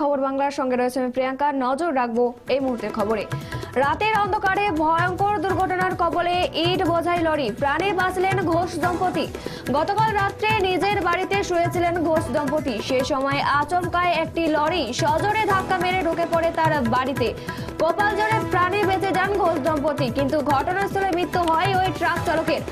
খবর বাংলার সঙ্গে রয়েছে আমি প্রিয়াঙ্কা। নজর রাখব এই মুহূর্তের খবরে। রাতের অন্ধকারে ভয়ঙ্কর দুর্ঘটনার কবলে ইট বোঝাই লরি, প্রাণে বাঁচলেন ঘোষ দম্পতি। গতকাল রাত্রে নিজের বাড়িতে শুয়েছিলেন ঘোষ দম্পতি। সে সময় আচমকায় একটি লরি সজোরে ধাক্কা মেরে ঢুকে পড়ে তার বাড়িতে। কপাল জোরে প্রাণে বেঁচে যান ঘোষ দম্পতি, কিন্তু ঘটনাস্থলে মৃত্যু হয় ওই ট্রাক চালকের।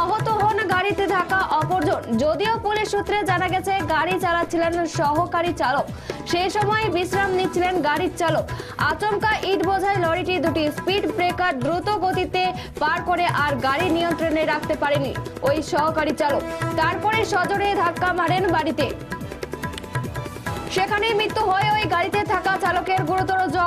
আহত হন গাড়িতে থাকা অপরজন। যদিও পুলিশ সূত্রে জানা গেছে, গাড়ি চালাচ্ছিলেন সহকারী চালক। সেই সময় বিশ্রাম নিচ্ছিলেন গাড়ির চালক। আচমকা ইট বোঝাই লরিটি দুটি স্পিড ব্রেকার দ্রুত গতিতে পার করে আর গাড়ি নিয়ন্ত্রণে রাখতে পারেনি ওই সহকারী চালক। তারপরে সজোরে ধাক্কা মারেন বাড়িতে। সেখানেই মৃত্যু হয় ওই গাড়িতে থাকা গুরুতর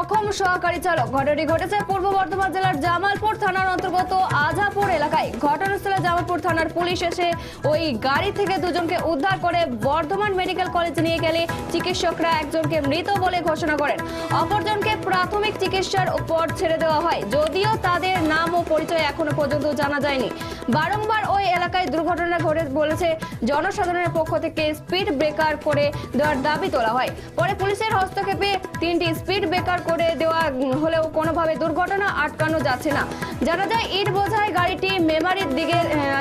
জখম সহকারী চালক। ঘটনাটি ঘটেছে পূর্ব বর্ধমান জেলার জামালপুর থানার অন্তর্গত আজাপুর এলাকায়। ঘটনাস্থলে জামালপুর থানার পুলিশ এসে ওই গাড়ি থেকে দুজনকে উদ্ধার করে বর্ধমান মেডিকেল কলেজে নিয়ে গেলে চিকিৎসকরা একজনকে মৃত বলে ঘোষণা করেন। অপরজনকে প্রাথমিক চিকিৎসার উপর ছেড়ে দেওয়া হয়। যদিও তাদের নাম ও পরিচয় এখনও পর্যন্ত জানা যায়নি। বারংবার ওই এলাকায় দুর্ঘটনা ঘটে বলেছে জনসাধারণের পক্ষ থেকে স্পিড ব্রেকার করে দেওয়ার দাবি তোলা হয়। পরে পুলিশের হস্তক্ষেপে তিনটি স্পিড ব্রেকার করে দেওয়া হলেও কোনোভাবে দুর্ঘটনা আটকানো যাচ্ছে না। জানা যায়, ইট বোঝায় গাড়িটি মেমারির দিকে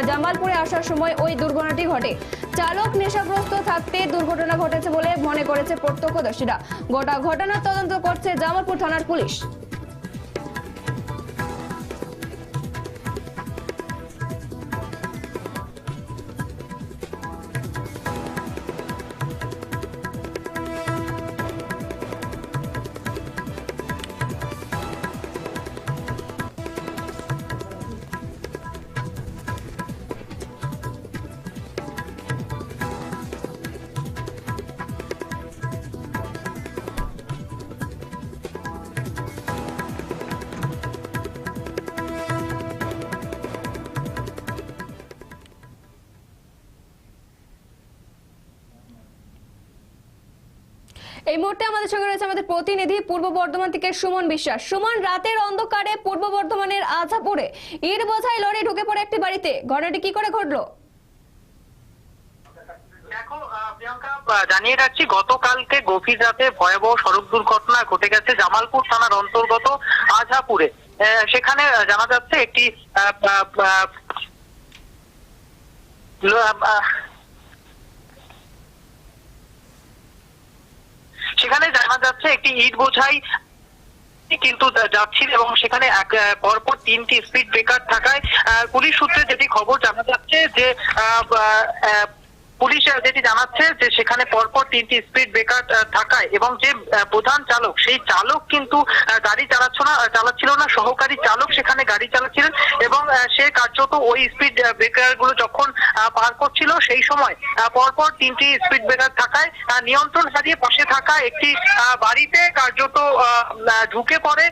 জামালপুরে আসার সময় ওই দুর্ঘটনাটি ঘটে। চালক নেশাগ্রস্ত থাকতে দুর্ঘটনা ঘটেছে বলে মনে করেছে প্রত্যক্ষদর্শীরা। গোটা ঘটনার তদন্ত করছে জামালপুর থানার পুলিশ। এই মুহূর্তে আমাদের সঙ্গে রয়েছে আমাদের প্রতিনিধি পূর্ব বর্ধমান থেকে সুমন বিশ্বাস। সুমন, রাতের অন্ধকারে পূর্ব বর্ধমানের আজাপুরে ইট বোঝাই লরি ঢুকে পড়ে একটি বাড়িতে। ঘটনাটি কি করে ঘটলো? জানিয়ে রাখছি, গতকালকে গভীর রাতে ভয়াবহ সড়ক দুর্ঘটনা ঘটে গেছে জামালপুর থানার অন্তর্গত আঝাপুরে সেখানে জানা যাচ্ছে একটি সেখানে জানা যাচ্ছে একটি ইট বোঝাই কিন্তু যাচ্ছিল এবং সেখানে এক পরপর তিনটি স্পিড ব্রেকার থাকায় পুলিশ সূত্রে যেটি খবর জানা যাচ্ছে যে পুলিশ যেটি জানাচ্ছে যে সেখানে পরপর তিনটি স্পিড ব্রেকার থাকায় এবং যে প্রধান চালক, সেই চালক কিন্তু গাড়ি চালাচ্ছিল না চালাচ্ছিল না, সহকারী চালক সেখানে গাড়ি চালাচ্ছিলেন এবং সে কার্যত ওই স্পিড ব্রেকারগুলো যখন পার করছিল, সেই সময় পরপর তিনটি স্পিড ব্রেকার থাকায় নিয়ন্ত্রণ হারিয়ে পাশে থাকা একটি বাড়িতে কার্যত ঢুকে পড়ে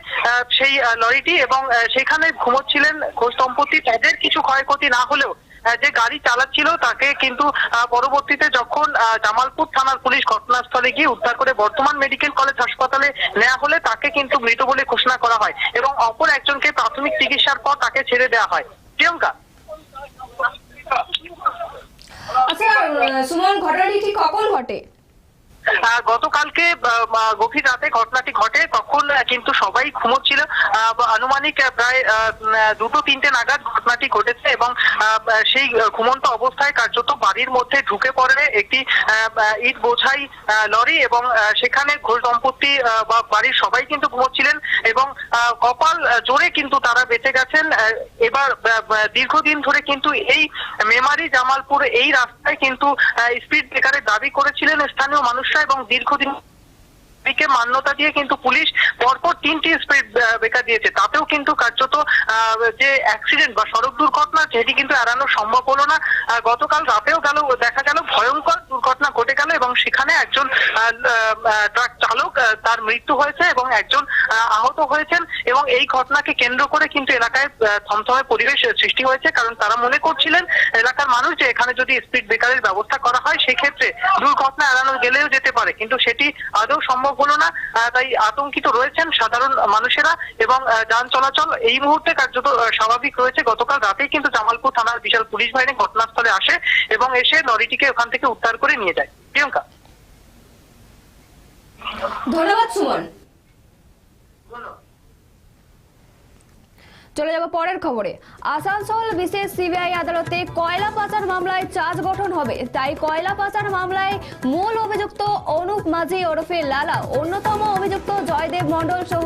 সেই লরিটি এবং সেখানে ঘুমোচ্ছিলেন ঘোষ দম্পতি। তাদের কিছু ক্ষয়ক্ষতি না হলেও যে গাড়ি চালাচ্ছিল তাকে কিন্তু পরবর্তীতে যখন জামালপুর থানার পুলিশ ঘটনাস্থলে গিয়ে উদ্ধার করে বর্তমান মেডিকেল কলেজ হাসপাতালে নেওয়া হলে তাকে কিন্তু মৃত বলে ঘোষণা করা হয় এবং অপর একজনকে প্রাথমিক চিকিৎসার পর তাকে ছেড়ে দেওয়া হয়। প্রিয়ঙ্কা? আচ্ছা সুমন, ঘটনাটি কখন ঘটে? গতকালকে আহ, আহ, গভীর রাতে ঘটনাটি ঘটে তখন কিন্তু সবাই ঘুমোচ্ছিল। আনুমানিক প্রায় দুটো তিনটে নাগাদ ঘটনাটি ঘটেছে এবং সেই ঘুমন্ত অবস্থায় কার্যত বাড়ির মধ্যে ঢুকে পড়ে একটি ইট বোঝাই লরি এবং সেখানে ঘোষ দম্পতি বা বাড়ির সবাই কিন্তু ঘুমোচ্ছিলেন এবং কপাল জোরে কিন্তু তারা বেঁচে গেছেন এবার দীর্ঘদিন ধরে কিন্তু এই মেমারি জামালপুর এই রাস্তায় কিন্তু স্পিড ব্রেকারের দাবি করেছিলেন স্থানীয় মানুষরা। এবং দীর্ঘদিন মান্যতা দিয়ে কিন্তু পুলিশ পরপর তিনটি স্পিড বেকার দিয়েছে। তাতেও কিন্তু কার্যত যে অ্যাক্সিডেন্ট বা সড়ক দুর্ঘটনা, সেটি কিন্তু এড়ানো সম্ভব হলো না। গতকাল রাতেও গেল, দেখা গেল, ভয়ঙ্কর দুর্ঘটনা ঘটে গেল এবং সেখানে একজন ট্রাক চালক তার মৃত্যু হয়েছে এবং একজন আহত হয়েছেন এবং এই ঘটনাকে কেন্দ্র করে কিন্তু এলাকায় থমথমে পরিবেশ সৃষ্টি হয়েছে। কারণ তারা মনে করছিলেন, এলাকার মানুষ যে এখানে যদি স্পিড ব্রেকারের ব্যবস্থা করা হয়, সেক্ষেত্রে দুর্ঘটনা এড়ানো গেলেও যেতে পারে। কিন্তু সেটি আদৌ সম্ভব হলো না তাই আতঙ্কিত রয়েছেন সাধারণ মানুষেরা এবং যান চলাচল এই মুহূর্তে কার্যত স্বাভাবিক রয়েছে। গতকাল রাতেই কিন্তু জামালপুর থানার বিশাল পুলিশ বাহিনী ঘটনাস্থলে আসে এবং এসে লরিটিকে ওখান থেকে উদ্ধার করে নিয়ে যায়। প্রিয়ঙ্কা। ধন্যবাদ সুমন। চলে যাব পরের খবরে। আসানসোল বিশেষ সিবিআই আদালতে কয়লা পাচার মামলায় চার্জ গঠন হবে। তাই কয়লা পাচার মামলায় মূল অভিযুক্ত অনুপ মাঝি ওরফে লালা অন্যতম অভিযুক্ত জয়দেব মণ্ডল সহ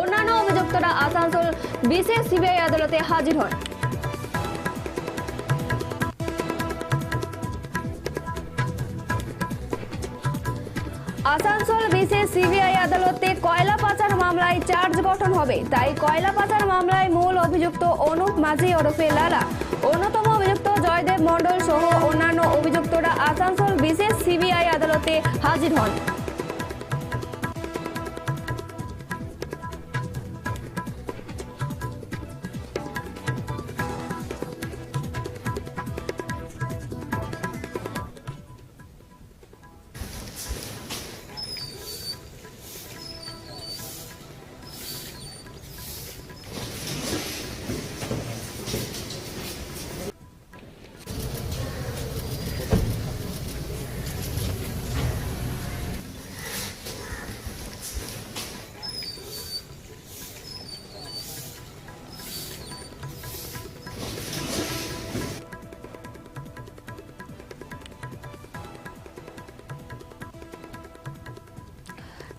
অন্যান্য অভিযুক্তরা আসানসোল বিশেষ সিবিআই আদালতে হাজির হন। আসানসোল বিশেষ সিবিআই আদালতে কয়লা পাচার মামলায় চার্জ গঠন হবে। তাই কয়লা পাচার মামলায় মূল অভিযুক্ত অনুপ মাঝি ওরফে লালা। অন্যতম অভিযুক্ত জয়দেব মণ্ডল সহ অন্যান্য অভিযুক্তরা আসানসোল বিশেষ সিবিআই আদালতে হাজির হন।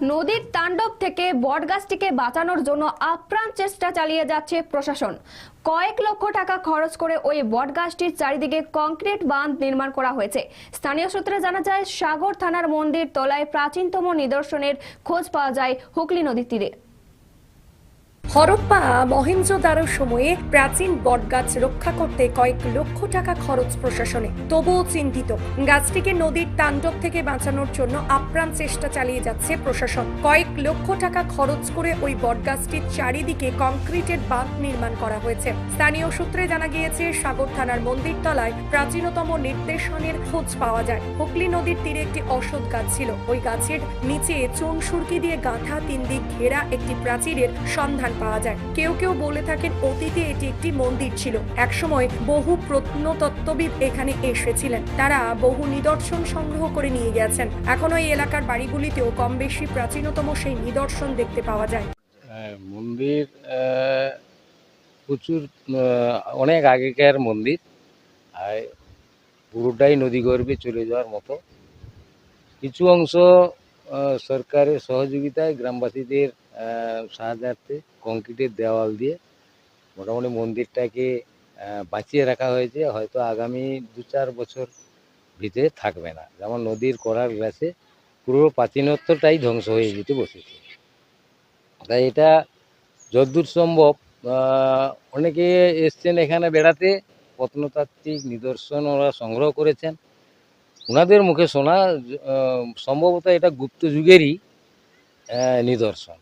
নদীর তাণ্ডব থেকে বটগাছটিকে বাঁচানোর জন্য আপ্রাণ চেষ্টা চালিয়ে যাচ্ছে প্রশাসন। কয়েক লক্ষ টাকা খরচ করে ওই বটগাছটির চারিদিকে কংক্রিট বাঁধ নির্মাণ করা হয়েছে। স্থানীয় সূত্রে জানা যায়, সাগর থানার মন্দির তলায় প্রাচীনতম নিদর্শনের খোঁজ পাওয়া যায় হুগলি নদীর তীরে। হরপ্পা মহেঞ্জোদারো সময়ে প্রাচীন বটগাছ রক্ষা করতে কয়েক লক্ষ টাকা খরচ প্রশাসনে। তবুও চিন্তিত। গাছটিকে নদীর তাণ্ডব থেকে বাঁচানোর জন্য আপ্রাণ চেষ্টা চালিয়ে যাচ্ছে প্রশাসন। কয়েক লক্ষ টাকা খরচ করে ওই বটগাছটির চারিদিকে কংক্রিটের বাঁধ নির্মাণ করা হয়েছে। স্থানীয় সূত্রে জানা গিয়েছে, সাগর থানার মন্দির তলায় প্রাচীনতম নির্দেশনের খোঁজ পাওয়া যায়। হুগলি নদীর তীরে একটি অসৎ গাছ ছিল। ওই গাছের নিচে চুন সুরকি দিয়ে গাঁথা তিন দিক ঘেরা একটি প্রাচীরের সন্ধান পাওয়া যায়। কেউ কেউ বলে থাকেন অতীতে এটি একটি মন্দির ছিল। একসময় বহু প্রত্নতত্ত্ববিদ এখানে এসেছিলেন। তারা বহু নিদর্শন সংগ্রহ করে নিয়ে গেছেন। এখনও এই এলাকার বাড়িগুলিতেও কম বেশি প্রাচীনতম সেই নিদর্শন দেখতে পাওয়া যায়। হ্যাঁ, মন্দির প্রচুর অনেক আগেকার মন্দির। আর পুরোটাই নদী গর্ভে চলে যাওয়ার মতো। কিছু অংশ সরকারের সহযোগিতায় গ্রামবাসীদের সাহায্যার্থে কংক্রিটের দেওয়াল দিয়ে মোটামুটি মন্দিরটাকে বাঁচিয়ে রাখা হয়েছে। হয়তো আগামী দু চার বছর ভিতরে থাকবে না। যেমন নদীর করার গ্লাসে পুরো প্রাচীনত্বটাই ধ্বংস হয়ে যেতে বসেছে। তাই এটা যদ্দূর সম্ভব অনেকে এসছেন এখানে বেড়াতে। প্রত্নতাত্ত্বিক নিদর্শন ওরা সংগ্রহ করেছেন। ওনাদের মুখে শোনা সম্ভবত এটা গুপ্ত যুগেরই নিদর্শন।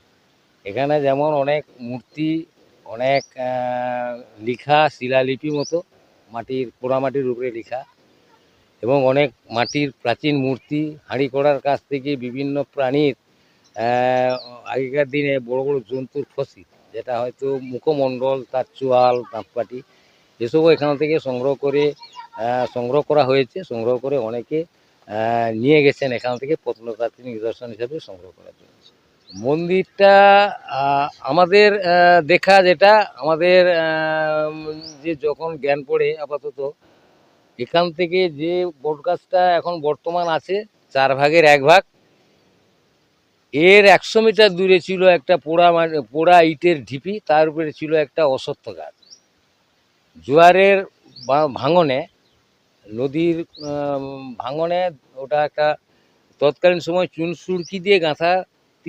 এখানে যেমন অনেক মূর্তি, অনেক লিখা শিলালিপি মতো, মাটির পোড়ামাটির উপরে লিখা এবং অনেক মাটির প্রাচীন মূর্তি, হাঁড়ি করার কাছ থেকে বিভিন্ন প্রাণীর আগেকার দিনে বড় বড় জন্তুর ফসিল, যেটা হয়তো মুখমণ্ডল, তার চোয়াল, দাঁতপাটি, এসবও এখান থেকে সংগ্রহ করে সংগ্রহ করা হয়েছে, সংগ্রহ করে অনেকে নিয়ে গেছেন এখান থেকে প্রত্নতাত্ত্বিক নিদর্শন হিসাবে সংগ্রহ করার জন্য। মন্দিরটা আমাদের দেখা যেটা, আমাদের যে যখন জ্ঞান পড়ে আপাতত, এখান থেকে যে বটগাছটা এখন বর্তমান আছে, চার ভাগের এক ভাগ, এর একশো মিটার দূরে ছিল একটা পোড়া পোড়া ইটের ঢিপি, তার উপরে ছিল একটা অসত্য গাছ। জোয়ারের ভাঙনে, নদীর ভাঙনে ওটা একটা তৎকালীন সময় চুন সুরকি দিয়ে গাঁথা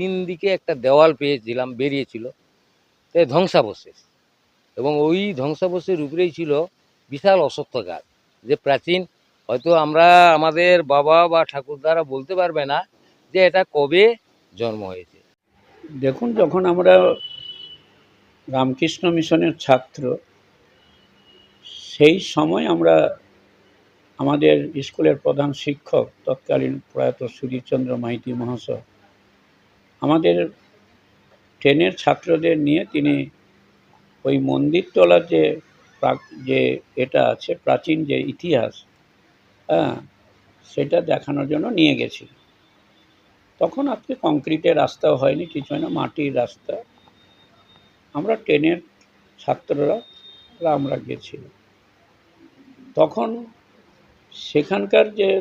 তিন দিকে একটা দেওয়াল পেয়েছিলাম, বেরিয়েছিল। তাই ধ্বংসাবশেষ। এবং ওই ধ্বংসাবশেষের উপরেই ছিল বিশাল অসত্য গাছ যে প্রাচীন হয়তো আমরা আমাদের বাবা বা ঠাকুরদারা বলতে পারবে না যে এটা কবে জন্ম হয়েছে। দেখুন, যখন আমরা রামকৃষ্ণ মিশনের ছাত্র, সেই সময় আমরা আমাদের স্কুলের প্রধান শিক্ষক তৎকালীন প্রয়াত সুধীরচন্দ্র মাইতি মহাশয় আমাদের ট্রেনের ছাত্রদের নিয়ে তিনি ওই মন্দিরতলার যে যে এটা আছে, প্রাচীন যে ইতিহাস হ্যাঁ সেটা দেখানোর জন্য নিয়ে গেছিল। তখন আজকে কংক্রিটের রাস্তাও হয়নি কিছু হয় না, মাটির রাস্তা। আমরা ট্রেনের ছাত্ররা, আমরা গেছিলাম। তখন সেখানকার যে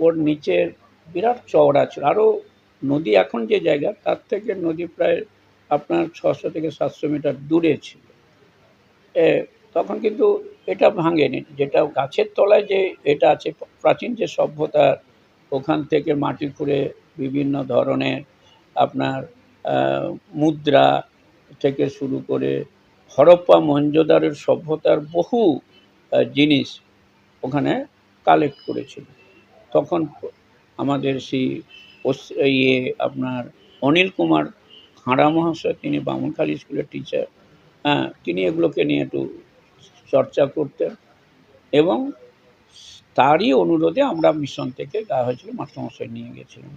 ওর নিচের বিরাট চওড়া ছিল আরও নদী এখন যে জায়গা, তার থেকে নদী প্রায় আপনার ছশো থেকে সাতশো মিটার দূরে ছিল। তখন কিন্তু এটা ভাঙেনি। যেটা গাছের তলায় যে এটা আছে, প্রাচীন যে সভ্যতার ওখান থেকে মাটি খুঁড়ে বিভিন্ন ধরনের আপনার মুদ্রা থেকে শুরু করে হরপ্পা মহেঞ্জোদারোর সভ্যতার বহু জিনিস ওখানে কালেক্ট করেছিল। তখন আমাদের সেই ইয়ে আপনার অনিল কুমার খাঁড়া মহাশয় তিনি বামুনখালী স্কুলের টিচার হ্যাঁ তিনি এগুলোকে নিয়ে একটু চর্চা করতেন এবং তারই অনুরোধে আমরা মিশন থেকে দেওয়া হয়েছিল মাস্টারমশাই নিয়ে গেছিলাম।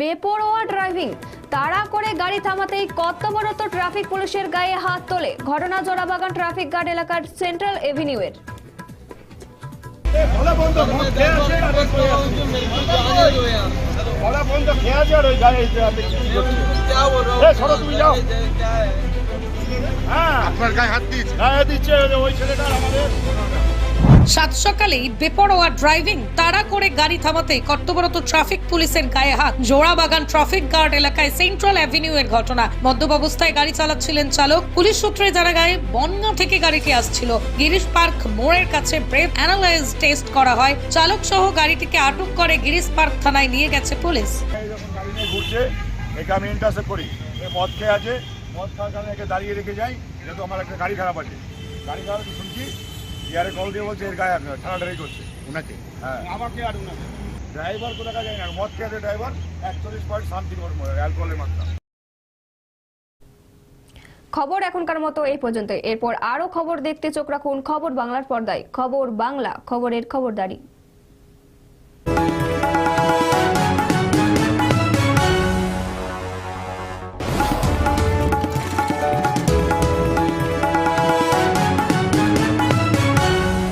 বেপরোয়া ড্রাইভিং তাড়া করে গাড়ি থামাতেই কর্তব্যরত ট্রাফিক পুলিশের গায়ে হাত তোলে। ঘটনা জোড়াবাগান ট্রাফিক গার্ড এলাকার সেন্ট্রাল এভিনিউয়ের বন্ধ খেয়ে আছে আর ওই গায়ে বিক্রি করছে এ, সরো তুমি যাও। হ্যাঁ। আপনার গায়ে হাত দিচ্ছে গায়ে দিচ্ছে ওই ছেলেটা আমাদের। সাত সকালেই বেপরোয়া ড্রাইভিং তাড়া করে গাড়ি থামাতে কর্তব্যরত ট্রাফিক পুলিশের গায়ে হাত। জোড়াবাগান ট্রাফিক গার্ড এলাকায় সেন্ট্রাল অ্যাভিনিউ এর ঘটনা। মদ্যপ অবস্থায় গাড়ি চালাচ্ছিলেন চালক। পুলিশ সূত্রে জানা গায়ে বনগাঁ থেকে গাড়িটি আসছিল। গিরিশ পার্ক মোড়ের কাছে ব্রেথ অ্যানালাইজ টেস্ট করা হয়। চালক সহ গাড়িটিকে আটক করে গিরিশ পার্ক থানায় নিয়ে গেছে পুলিশ। ঘুরছে একে আমি ইন্টারসেপ্ট করি। এ মদ খেয়ে আছে মদ খাওয়ার কারণে একে দাঁড়িয়ে রেখে যাই যেহেতু আমার একটা গাড়ি খারাপ আছে। গাড়ি খারাপ শুনছি ইয়ারে কল দিয়ে বলছে এর গায়ে ঠান্ডা ঠান্ডাটাই করছে। উনাকে হ্যাঁ। আমাকে আর উনাকে ড্রাইভার কোথাকা যায় না মদ খেয়ে আছে ড্রাইভার একচল্লিশ পয়েন্ট সামথিং অ্যালকোহলের মাত্রা। খবর এখনকার মতো এই পর্যন্ত। এরপর আরও খবর দেখতে চোখ রাখুন খবর বাংলার পর্দায়। খবর বাংলা খবরের খবরদারি।